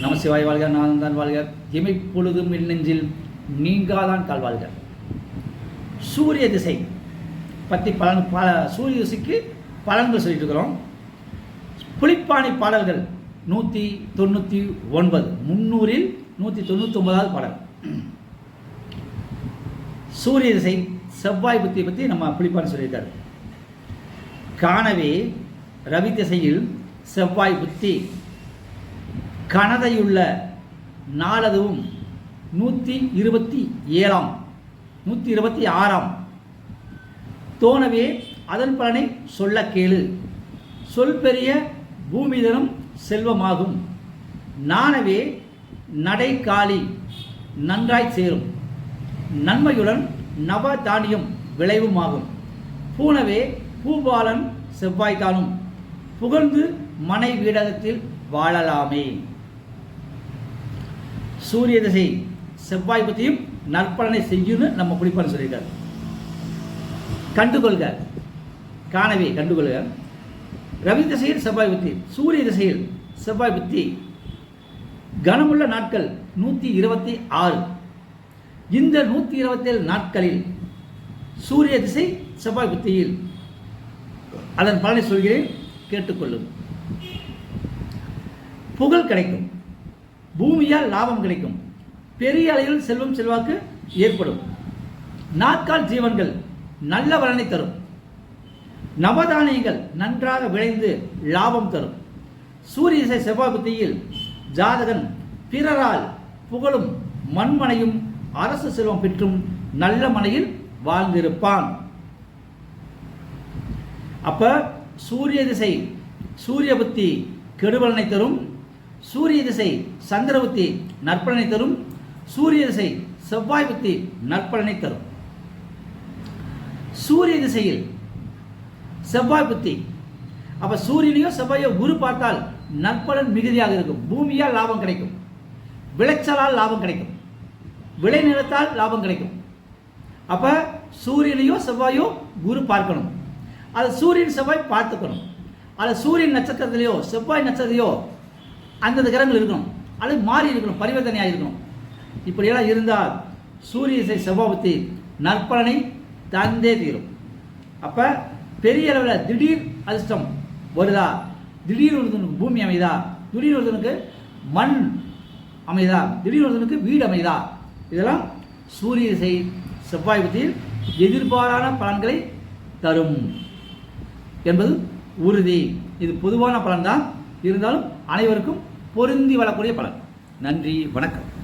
நம சிவாய் வாழ்க நாதந்தான் வாழ்க. இமைப்பொழுதும் பொழுதும் நீங்காதான் கால் வாழ்க. சூரிய திசை பற்றி பலன் பல சூரிய திசைக்கு பலன்கள் சொல்லிட்டு இருக்கிறோம் புளிப்பானை பாடல்கள் நூற்றி தொண்ணூற்றி ஒன்பது முன்னூறில் நூற்றி தொண்ணூற்றி ஒன்பதாவது பாடல். சூரிய திசை செவ்வாய் புத்தி பற்றி நம்ம புலிப்பாணி சொல்லியிருக்காரு. காணவே ரவி திசையில் செவ்வாய் புத்தி கனதையுள்ள நாளதுவும் நூற்றி இருபத்தி ஏழாம் நூற்றி இருபத்தி ஆறாம். தோணவே அதன் பலனை சொல்ல கேளு. சொல் பெரிய பூமிதனும் செல்வமாகும். நாணவே நடைகாலி நன்றாய் சேரும். நன்மையுடன் நவ தானியம் விளைவுமாகும். பூனவே பூபாலன் செவ்வாய்தானும். புகழ்ந்து மனை வீடகத்தில் வாழலாமே. சூரிய திசை செவ்வாய் பற்றியும் நற்பலனை செய்யும்னு நம்ம குடிப்பான்னு சொல்லியிருக்காரு. கண்டுகொள்க. காணவே கண்டுகொள்க. ரவி திசையில் செவ்வாய் புத்தி சூரிய திசையில் செவ்வாய் புத்தி. கனமுள்ள நாட்கள் நூற்றி இருபத்தி ஆறு. இந்த நூற்றி இருபத்தேழு நாட்களில் சூரிய திசை செவ்வாய் புத்தியில். அதன் பலனை சொல்கிறேன் கேட்டுக்கொள்ளும். புகழ் கிடைக்கும். பூமியால் லாபம் கிடைக்கும். பெரிய அளவில் செல்வம் செல்வாக்கு ஏற்படும். நாட்கால் ஜீவன்கள் நல்ல பலனை தரும். நவதானியங்கள் நன்றாக விளைந்து லாபம் தரும். சூரிய இசை செவ்வாய் புத்தியில் ஜாதகன் பிறரால் புகழும் மண்மனையும் அரசு செல்வம் பெற்றும் நல்ல மனையில் வாழ்ந்திருப்பான். அப்ப சூரிய திசை சூரிய புத்தி கெடுபலனை தரும். சூரிய திசை சந்திர புத்தி நற்பலனை தரும். சூரிய திசை செவ்வாய் புத்தி நற்பலனை தரும். சூரிய திசையில் செவ்வாய் புத்தி. அப்ப சூரியனையோ செவ்வாயோ குரு பார்த்தால் நற்பலன் மிகுதியாக இருக்கும். பூமியால் லாபம் கிடைக்கும். விளைச்சலால் லாபம் கிடைக்கும். விளை நிலத்தால் லாபம் கிடைக்கும். அப்ப சூரியனையோ செவ்வாயோ குரு பார்க்கணும். அது சூரியன் செவ்வாய் பார்த்துக்கணும். அது சூரியன் நட்சத்திரத்திலேயோ செவ்வாய் நட்சத்திரையோ அந்தந்த கிரகங்கள் இருக்கணும். அல்லது மாறி இருக்கணும் பரிவர்த்தனையாக இருக்கணும். இப்படியெல்லாம் இருந்தால் சூரிய இசை செவ்வாபத்தி நற்பலனை தந்தே தீரும். அப்போ பெரிய அளவில் திடீர் அதிர்ஷ்டம் வருதா? திடீர் ஒருத்தனுக்கு பூமி அமைதா? திடீர் ஒருத்தனுக்கு மண் அமைதா? திடீர் ஒருத்தனுக்கு வீடு அமைதா? இதெல்லாம் சூரிய இசை செவ்வாய் எதிர்பாரான பலன்களை தரும் என்பது உறுதி. இது பொதுவான பலன்தான். இருந்தாலும் அனைவருக்கும் பொருந்தி வரக்கூடிய பலன். நன்றி வணக்கம்.